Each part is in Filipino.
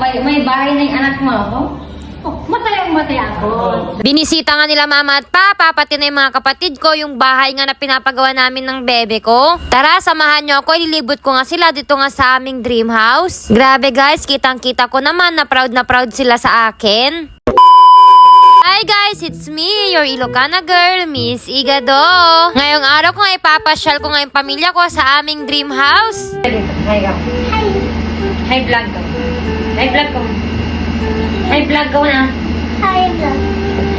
may bahay na yung anak mo ako? Oh, matay ang matay ako. Binisita nga nila mama at papa, pati na yung mga kapatid ko, yung bahay nga na pinapagawa namin ng bebe ko. Tara, samahan nyo ako, ililibot ko nga sila dito nga sa aming dream house. Grabe guys, kitang kita ko naman na proud na proud sila sa akin. Hi guys, it's me, your Ilocana girl, Miss Igado. Ngayong araw ko nga ipapasyal ko nga yung pamilya ko sa aming dream house. Hi, ka. Hi, vlog ko. Hi, vlog ko. Hi, vlog ko na. Hi, vlog.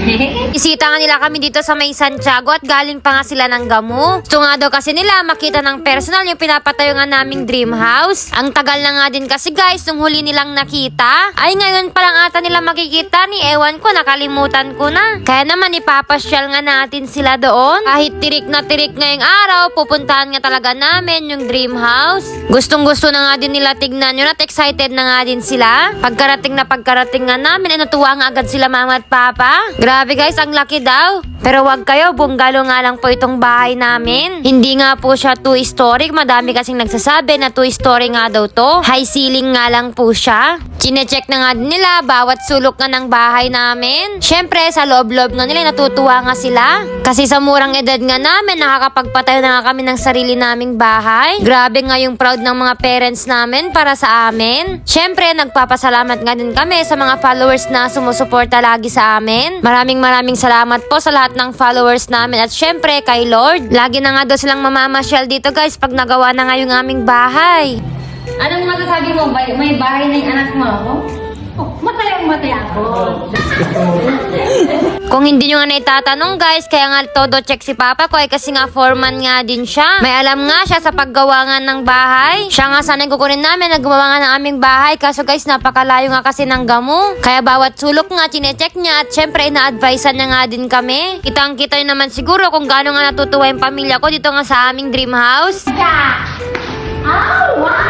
Isita nga nila kami dito sa may Santiago at galing pa nga sila ng Gamu. Gusto nga daw kasi nila makita ng personal yung pinapatayo nga naming dream house. Ang tagal na nga din kasi guys nung huli nilang nakita. Ay ngayon pa lang ata nila makikita ni ewan ko nakalimutan ko na. Kaya naman ipapasyal nga natin sila doon. Kahit tirik na tirik ngayong araw, pupuntahan nga talaga namin yung dream house. Gustong gusto na nga din nila tignan yun at excited na nga din sila. Pagkarating na pagkarating nga namin ay natuwa nga agad sila mama at papa. Grabe guys, ang laki daw. Pero wag kayo, bungalo nga lang po itong bahay namin. Hindi nga po siya two-story. Madami kasing nagsasabi na two-story nga daw to. High ceiling nga lang po siya. Chinecheck na nga nila bawat sulok nga ng bahay namin. Syempre, sa loob-loob nga nila, natutuwa nga sila. Kasi sa murang edad nga namin, nakakapagpatayo na nga kami ng sarili naming bahay. Grabe nga yung proud ng mga parents namin para sa amin. Syempre, nagpapasalamat nga din kami sa mga followers na sumusuporta lagi sa amin. Maraming maraming salamat po sa lahat ng followers namin at syempre kay Lord. Lagi na nga daw silang mamamasyal dito guys pag nagawa na nga yung aming bahay. Anong masasabi mo, may, may bahay na yung anak mo ako? Oh, matay ang matay ako. Kung hindi nyo nga naitatanong guys, kaya nga todo check si Papa ko ay kasi nga foreman nga din siya. May alam nga siya sa paggawa nga ng bahay. Siya nga sana kukunin namin, naggawa nga ng aming bahay. Kaso guys, napakalayo nga kasi ng gamu. Kaya bawat sulok nga, chinecheck niya at syempre ina-advisean niya nga din kami. Kitang kita nyo naman siguro kung gaano nga natutuwa yung pamilya ko dito nga sa aming dream house. Oh, wow!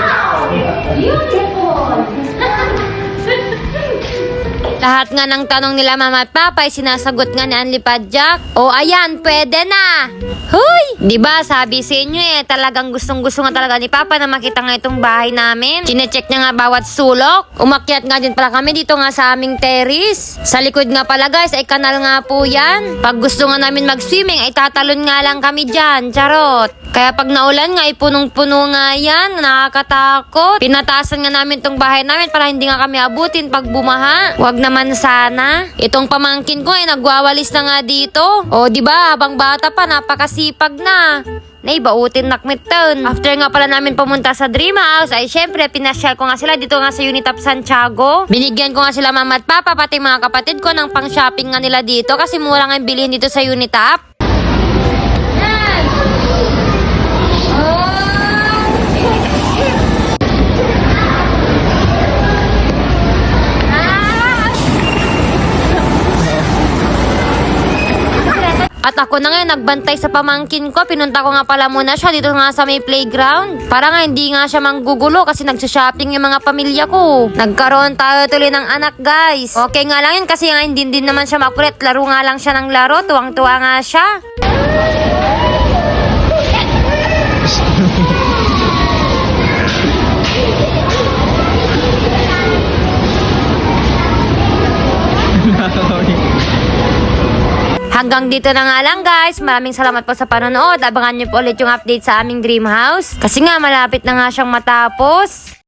Lahat nga ng tanong nila mama at papa ay sinasagot nga ni Anli Padjak. O ayan, pwede na. Huy! Di ba sabi sa inyo eh, talagang gustong gusto nga talaga ni papa na makita nga itong bahay namin. Chinecheck niya nga bawat sulok. Umakyat nga din pala kami dito nga sa aming terrace. Sa likod nga pala guys, ay kanal nga po yan. Pag gusto nga namin mag-swimming, ay tatalon nga lang kami dyan. Charot. Kaya pag naulan nga, ay punong-puno nga yan. Nakakatakot. Pinatasan nga namin tong bahay namin para hindi nga kami abutin pag bumaha. Wag naman sana. Itong pamangkin ko ay nagwawalis na nga dito. O, di ba habang bata pa, napakasipag na. Naibautin nakmiton. After nga pala namin pumunta sa Dream House, ay syempre, pinasyal ko nga sila dito nga sa Unitap Santiago. Binigyan ko nga sila mama at papa, pati mga kapatid ko ng pang-shopping nga nila dito kasi mura nga bilhin dito sa Unitap. At ako na nga nagbantay sa pamangkin ko. Pinunta ko nga pala muna siya dito nga sa may playground. Para nga hindi nga siya manggugulo kasi nagsha-shopping yung mga pamilya ko. Nagkaroon tayo tuloy ng anak guys. Okay nga lang yun kasi nga hindi din naman siya makulit. Laro nga lang siya ng laro. Tuwang-tuwa nga siya. Hanggang dito na nga lang guys. Maraming salamat po sa panonood. Abangan niyo po ulit yung update sa aming dream house. Kasi nga malapit na nga siyang matapos.